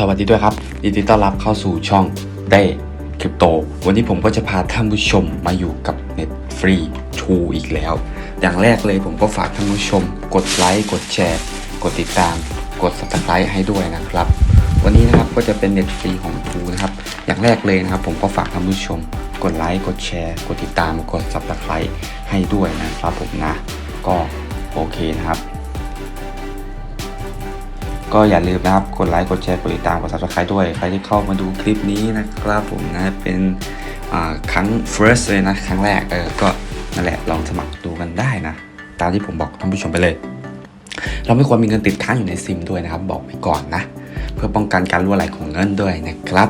สวัสดีด้วยครับยินดีต้อนรับเข้าสู่ช่องเต้คริปโต วันนี้ผมก็จะพาท่านผู้ชมมาอยู่กับเน็ตฟรีทูอีกแล้ว อย่างแรกเลยผมก็ฝากท่านผู้ชม กดไลค์กดแชร์ กดติดตาม กด subscribe ให้ด้วยนะครับ วันนี้นะครับก็จะเป็นเน็ตฟรีของทูนะครับ อย่างแรกเลยนะครับ ผมก็ฝากท่านผู้ชม กดไลค์กดแชร์ กดติดตามกด subscribe ให้ด้วยนะครับผมนะ ก็โอเคนะครับ ก็อย่าลืมนะครับ กดไลค์กดแชร์กดติดตามกด subscribe ด้วย ใครที่เข้ามาดูคลิปนี้นะครับผมนะเป็นครั้ง first เลยนะ ครั้งแรกเออก็นั่นแหละลองสมัครดูกันได้นะ ตามที่ผมบอกท่านผู้ชมไปเลย เราไม่ควรมีเงินติดค้างอยู่ในซิมด้วยนะครับ บอกไว้ก่อนนะ เพื่อป้องกันการรั่วไหลของเงินด้วยนะครับ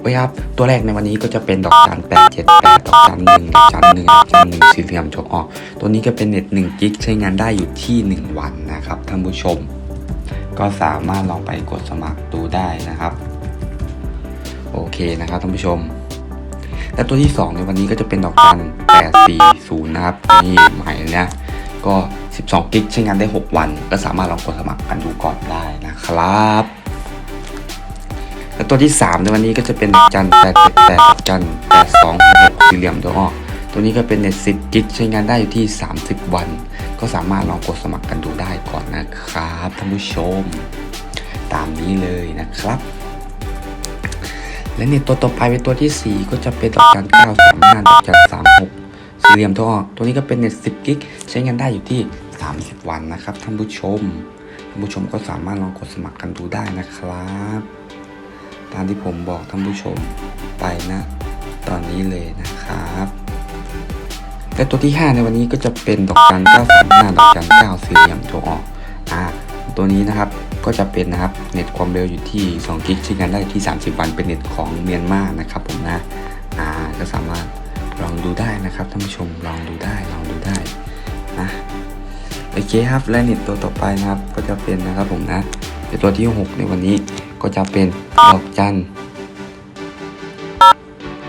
ไว้ครับตัวแรกในวันนี้ก็จะเป็นดอกจันแปดเจ็ดแปดดอกจันหนึ่งดอกจันหนึ่งดอกจันหนึ่งสี่เหลี่ยมโชว์ออกตัวนี้ก็เป็นเน็ตหนึ่งกิกใช้งานได้อยู่ที่หนึ่งวันนะครับท่านผู้ชม ก็สามารถลองไปกดสมัครดูได้นะครับ โอเคนะครับท่านผู้ชม และตัวที่ 2 ในวันนี้ก็จะเป็นดอกจัน840 นะครับ นี่ใหม่เนะก็ 12 กิกใช้งานได้ 6 วัน ก็สามารถลองกดสมัครกันดูก่อนได้นะครับและตัวที่ 3 ในวันนี้ก็จะเป็นดอกจัน878ดอกจัน826สี่เหลี่ยมตัวออก ตัวนี้ก็เป็นเน็ต10กิกใช้งานได้อยู่ที่ 30 วัน ก็สามารถลองกดสมัครกันดูได้ก่อนนะครับท่านผู้ชม ตามนี้เลยนะครับ และเน็ตตัวต่อไปเป็นตัวที่ 4 ก็จะเป็นดอกจัน935ดอกจัน36สี่เหลี่ยมตัวออกตัวนี้ก็เป็นเน็ต10กิกใช้งานได้อยู่ที่ 30 วันนะครับท่านผู้ชมท่านผู้ชมก็สามารถลองกดสมัครกันดูได้นะครับ ตามที่ผมบอกท่านผู้ชมไปนะ ตอนนี้เลยนะครับ และตัวที่ 5 ในวันนี้ก็จะเป็นดอกจัน935ดอกจัน9สี่เหลี่ยมตัวออกอ่าตัวนี้นะครับก็จะเป็นนะครับเน็ตความเร็วอยู่ที่2กิกใช้งานได้ที่ 30 วันเป็นเน็ตของเมียนมานะครับผมนะอ่าก็สามารถลองดูได้นะครับท่านผู้ชมลองดูได้ลองดูได้นะโอเคครับและเน็ตตัวต่อไปนะครับก็จะเป็นนะครับผมนะเน็ตตัวที่ 6 ในวันนี้ก็จะเป็นดอกจัน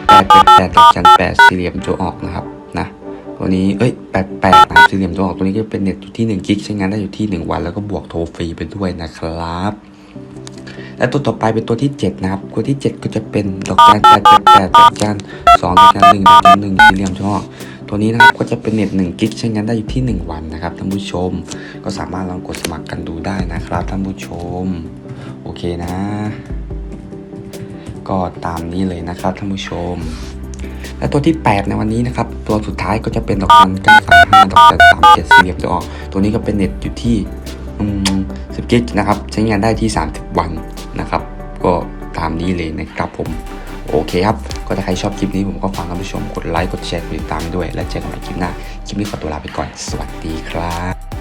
แปดแปดดอกจันแปดสี่เหลี่ยมตัวออกนะครับ ตัวนี้เอ้ยแปดแปดนะสี่เหลี่ยมตัวออกตัวนี้ก็เป็นเน็ตอยู่ที่1กิกใช้งานได้อยู่ที่ 1 วัน แล้วก็บวกโทรฟรีไปด้วยนะครับ และตัวต่อไปเป็นตัวที่ 7 นะครับ ตัวที่ 7 ก็จะเป็นดอกจันแปดแปดแปดดอกจันสองดอกจันหนึ่งดอกจันหนึ่งสี่เหลี่ยมตัวออกตัวนี้นะครับก็จะเป็นเน็ต1กิกใช้งานได้อยู่ที่ 1 วันนะครับท่านผู้ชม ก็สามารถลองกดสมัครกันดูได้นะครับท่านผู้ชม โอเคนะ ก็ตามนี้เลยนะครับท่านผู้ชม และตัวที่ 8 ในวันนี้นะครับ ตัวสุดท้ายก็จะเป็นดอกจัน935ดอกจัน37สี่เหลี่ยมตัวออกตัวนี้ก็เป็นเน็ตอยู่ที่อืม10กิกนะครับ ใช้งานได้ที่ 30 วันนะครับ ก็ตามนี้เลยนะครับผม โอเคครับ ก็ถ้าใครชอบคลิปนี้ผมก็ฝากท่านผู้ชมกดไลค์ กดแชร์ กดติดตามด้วย และเจอกันใหม่คลิปหน้า คลิปนี้ขอตัวลาไปก่อน สวัสดีครับ